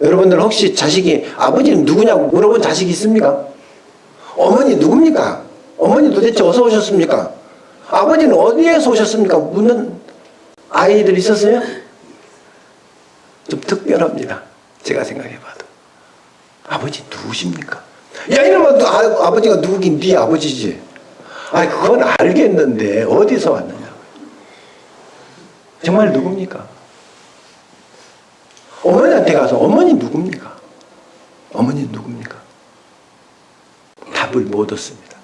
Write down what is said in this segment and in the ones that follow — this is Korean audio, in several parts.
여러분들 혹시 자식이 아버지는 누구냐고 물어본 자식이 있습니까? 어머니 누굽니까? 어머니 도대체 어디서 오셨습니까? 아버지는 어디에서 오셨습니까? 묻는 아이들 있었어요? 좀 특별합니다. 제가 생각해봐도. 아버지 누구십니까? 야 이놈아 너 아, 아버지가 누구긴 네 아버지지. 아 그건 알겠는데 어디서 왔느냐. 정말 누굽니까? 어머니한테 가서 어머니 누굽니까? 어머니 누굽니까? 답을 못 얻습니다.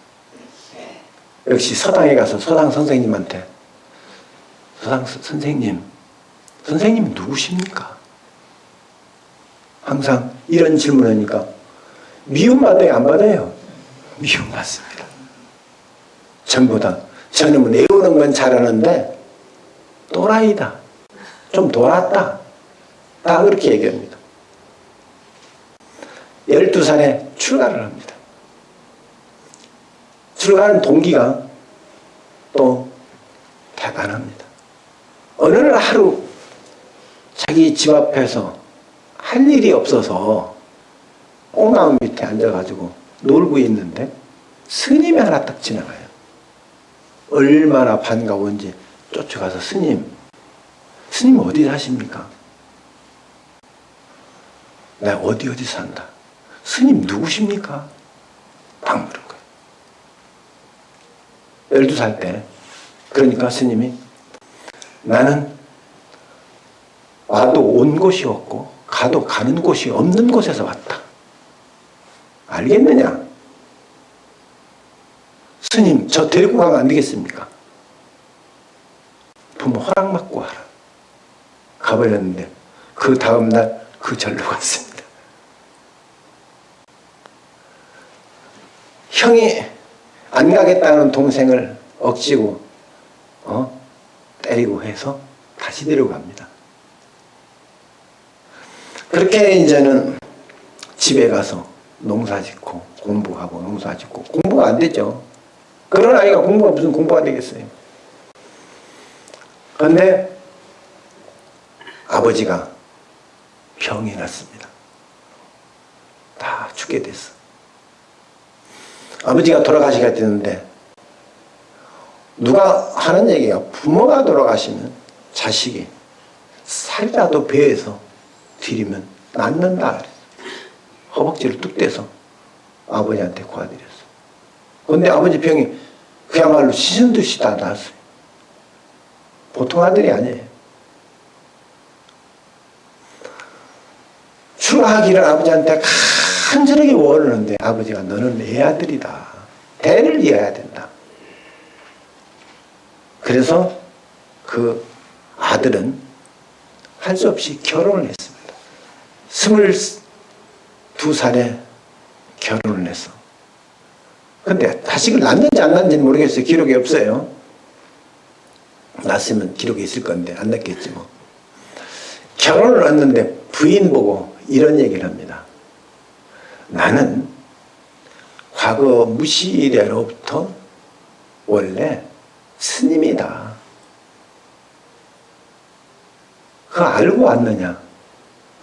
역시 서당에 가서 서당 선생님한테 서당 스- 선생님, 선생님 누구십니까? 항상 이런 질문하니까 미움받아요, 안 받아요? 미움받습니다. 전부 다 저놈은 외우는 건 잘하는데 또라이다. 좀 돌았다. 다 그렇게 얘기합니다. 12살에 출가를 합니다. 출가하는 동기가 또 대단합니다. 어느 날 하루 자기 집 앞에서 할 일이 없어서 꽁나무 밑에 앉아가지고 놀고 있는데 스님이 하나 딱 지나가요. 얼마나 반가운지 쫓아가서 스님, 스님 어디 사십니까? 내가 어디 어디 산다. 스님 누구십니까? 딱 물은 거예요. 12살 때. 그러니까 스님이 나는 와도 온 곳이 없고 가도 가는 곳이 없는 곳에서 왔다. 알겠느냐? 스님, 저 데리고 가면 안 되겠습니까? 부모 허락 받고 하라. 가버렸는데 그 다음날 그 절로 갔습니다. 형이 안 가겠다는 동생을 억지고 어? 때리고 해서 다시 데려갑니다. 그렇게 이제는 집에 가서 농사 짓고 공부하고 농사 짓고 공부가 안 되죠. 그런 아이가 공부가 무슨 공부가 되겠어요. 그런데 아버지가 병이 났습니다. 다 죽게 됐어. 아버지가 돌아가시게 됐는데 누가 하는 얘기가 부모가 돌아가시면 자식이 살이라도 배에서 들이면 낫는다. 허벅지를 뚝 떼서 아버지한테 구해드렸어. 그런데 아버지 병이 그야말로 시선 듯이 다 나았어요. 보통 아들이 아니에요. 출가하기를 아버지한테 간절하게 원하는데 아버지가 너는 내 아들이다. 대를 이어야 된다. 그래서 그 아들은 할 수 없이 결혼을 했습니다. 스물두 살에 결혼을 했어. 근데 자식을 낳는지 안 낳는지는 모르겠어요. 기록이 없어요. 낳았으면 기록이 있을 건데 안 낳겠지 뭐. 결혼을 했는데 부인 보고 이런 얘기를 합니다. 나는 과거 무시래로부터 원래 스님이다. 그거 알고 왔느냐?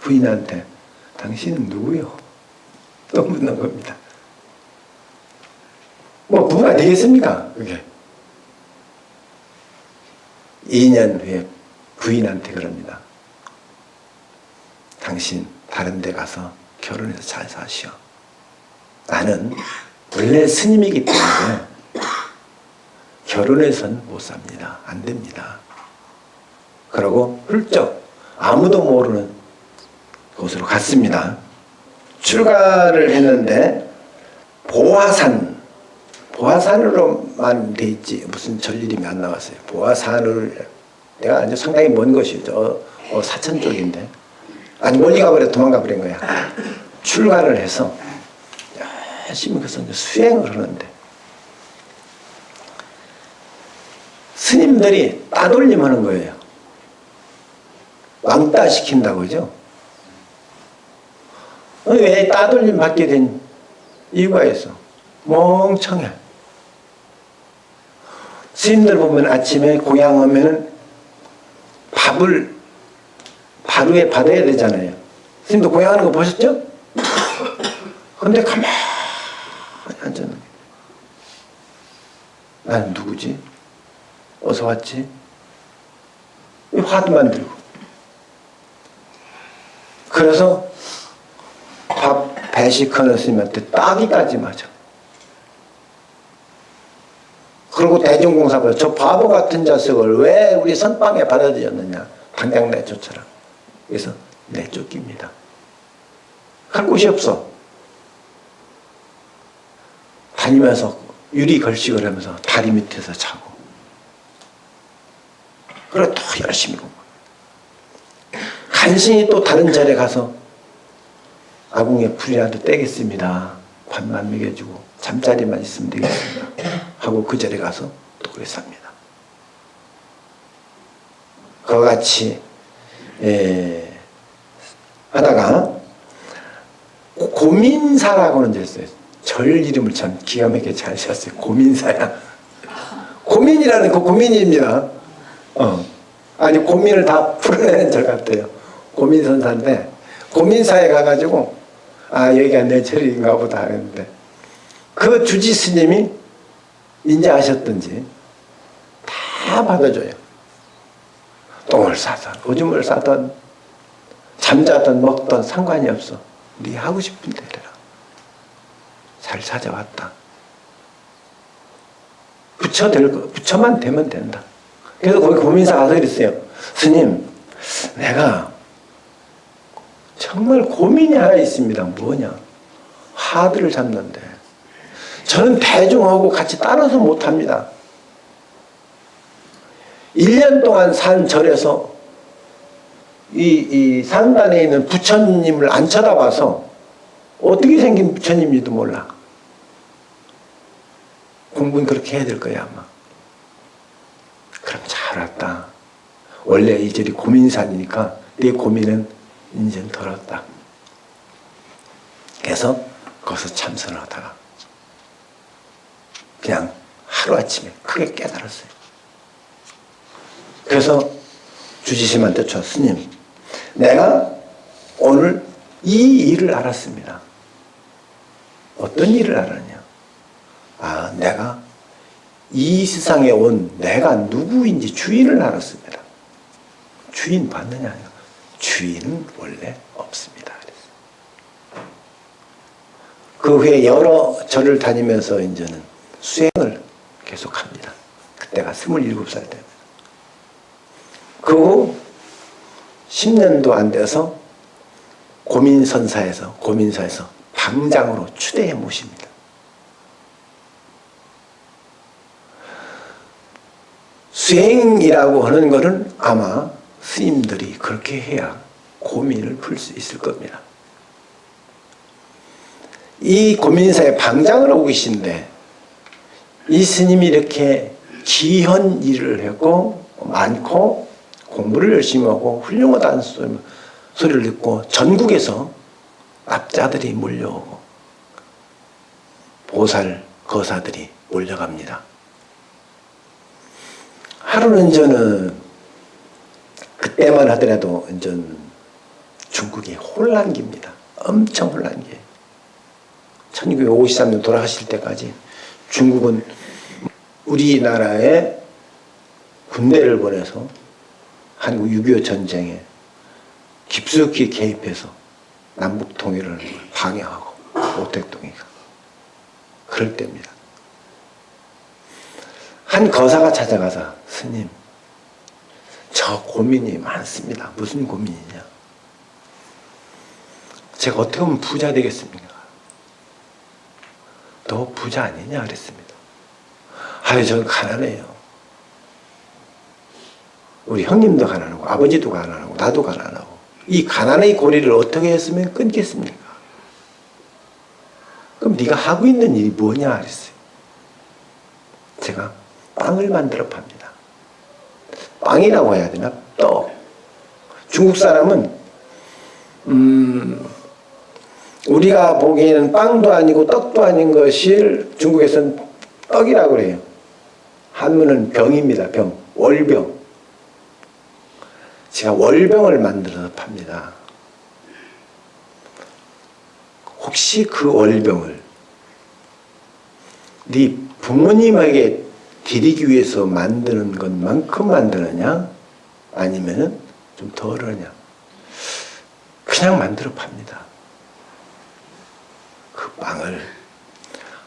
부인한테 당신은 누구요? 또 묻는 겁니다. 뭐 부부가 되겠습니까? 그게. 2년 후에 부인한테 그럽니다. 당신 다른 데 가서 결혼해서 잘 사시오. 나는 원래 스님이기 때문에 결혼해서는 못 삽니다. 안 됩니다. 그러고 훌쩍 아무도 모르는 곳으로 갔습니다. 출가를 했는데 보화산 보화산으로만 돼 있지 무슨 전리림이 안 나왔어요. 보화산을 내가 아주 상당히 먼 곳이죠. 어, 사천 쪽인데 아니 멀리 가버려 도망가 버린 거야. 출가를 해서 열심히 그래서 수행을 하는데 스님들이 따돌림 하는 거예요. 왕따 시킨다고? 어, 왜 따돌림 받게 된 이유가 있어? 멍청해. 스님들 보면 아침에 고향 오면은 밥을 하루에 받아야 되잖아요. 스님도 고행하는 거 보셨죠? 근데 가만히 앉았는 나는 누구지? 어서 왔지? 이 화두만 들고. 그래서 밥 배식하는 스님한테 따기까지 맞아. 그리고 대중공사보다 저 바보 같은 자식을 왜 우리 선방에 받아들였느냐. 당장 내쫓아라. 그래서 내쫓깁니다. 할 곳이 없어. 다니면서 유리 걸식을 하면서 다리 밑에서 자고. 그래 또 열심히 공부. 간신히 또 다른 절에 가서 아궁에 불이라도 떼겠습니다. 밥만 먹여주고 잠자리만 있으면 되겠습니다. 하고 그 절에 가서 또 그래 삽니다. 그와 같이 예, 하다가 고민사라고는 있어요. 절 이름을 참 기가 막히게 잘 지었어요. 고민사야. 고민이라는 그 고민입니다. 어. 아니 고민을 다 풀어내는 절 같아요. 고민선사인데 고민사에 가가지고 아 여기가 내 절인가 보다 하는데 그 주지 스님이 인자하셨든지 다 받아줘요. 똥을 싸던 오줌을 싸던 잠자던 먹던 상관이 없어. 네 하고 싶은 대로. 잘 찾아왔다. 부처 될 거, 부처만 되면 된다. 그래서 거기 고민사 가서 그랬어요. 스님, 내가 정말 고민이 하나 있습니다. 뭐냐? 화두를 잡는데. 저는 대중하고 같이 따라서 못합니다. 1년 동안 산 절에서 이, 이 상단에 있는 부처님을 안 쳐다봐서 어떻게 생긴 부처님인지도 몰라. 공부는 그렇게 해야 될 거야, 아마. 그럼 잘 왔다. 원래 이 절이 고민산이니까 내 고민은 이제 덜었다. 그래서 거기서 참선하다가 그냥 하루아침에 크게 깨달았어요. 그래서 주지심한테 저 스님, 내가 오늘 이 일을 알았습니다. 어떤 일을 알았냐? 아, 내가 이 세상에 온 내가 누구인지 주인을 알았습니다. 주인 받느냐? 주인은 원래 없습니다. 그 후에 여러 절을 다니면서 이제는 수행을 계속합니다. 그때가 27살 때입니다. 그 후 10년도 안 돼서 고민선사에서 고민사에서 방장으로 추대해 모십니다. 수행이라고 하는 것은 아마 스님들이 그렇게 해야 고민을 풀 수 있을 겁니다. 이 고민사의 방장을 하고 계신데 이 스님이 이렇게 기현 일을 했고 많고 공부를 열심히 하고 훌륭하다는 소리, 소리를 듣고 전국에서 납자들이 몰려오고 보살 거사들이 몰려갑니다. 하루는 저는 그때만 하더라도 이제 중국이 혼란기입니다. 엄청 혼란기. 1953년 돌아가실 때까지 중국은 우리나라에 군대를 보내서 한국 6.25 전쟁에 깊숙이 개입해서 남북 통일을 방해하고 오택동이가 그럴 때입니다. 한 거사가 찾아가서 스님 저 고민이 많습니다. 무슨 고민이냐? 제가 어떻게 하면 부자 되겠습니까? 너 부자 아니냐 그랬습니다. 아유 저는 가난해요. 우리 형님도 가난하고 아버지도 가난하고 나도 가난하고 이 가난의 고리를 어떻게 했으면 끊겠습니까? 그럼 네가 하고 있는 일이 뭐냐 그랬어요. 제가 빵을 만들어 팝니다. 빵이라고 해야 되나? 떡. 중국 사람은 음, 우리가 보기에는 빵도 아니고 떡도 아닌 것을 중국에서는 떡이라고 그래요. 한문은 병입니다. 병. 월병. 제가 월병을 만들어서 팝니다. 혹시 그 월병을 네 부모님에게 드리기 위해서 만드는 것만큼 만드느냐 아니면은 좀 덜하냐 그냥 만들어 팝니다. 그 빵을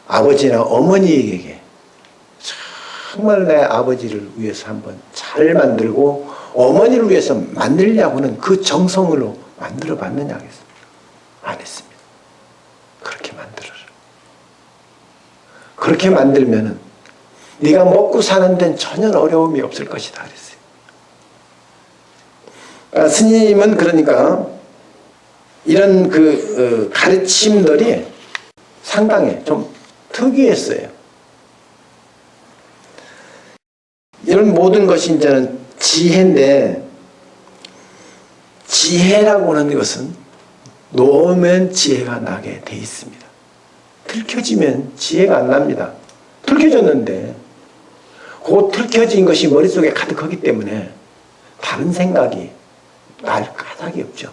아버지나 어머니에게 정말 내 아버지를 위해서 한번 잘 만들고 어머니를 위해서 만들려고는 그 정성으로 만들어 봤느냐 하겠습니다. 안 했습니다. 그렇게 만들어라. 그렇게 만들면은 네가 먹고 사는 데는 전혀 어려움이 없을 것이다 그랬어요. 아, 스님은 그러니까 이런 그 어, 가르침들이 상당히 좀 특이했어요. 이런 모든 것이 이제는 지혜인데 지혜라고 하는 것은 놓으면 지혜가 나게 돼 있습니다. 틀켜지면 지혜가 안 납니다. 틀켜졌는데 그 틀켜진 것이 머릿속에 가득하기 때문에 다른 생각이 날 까닭이 없죠.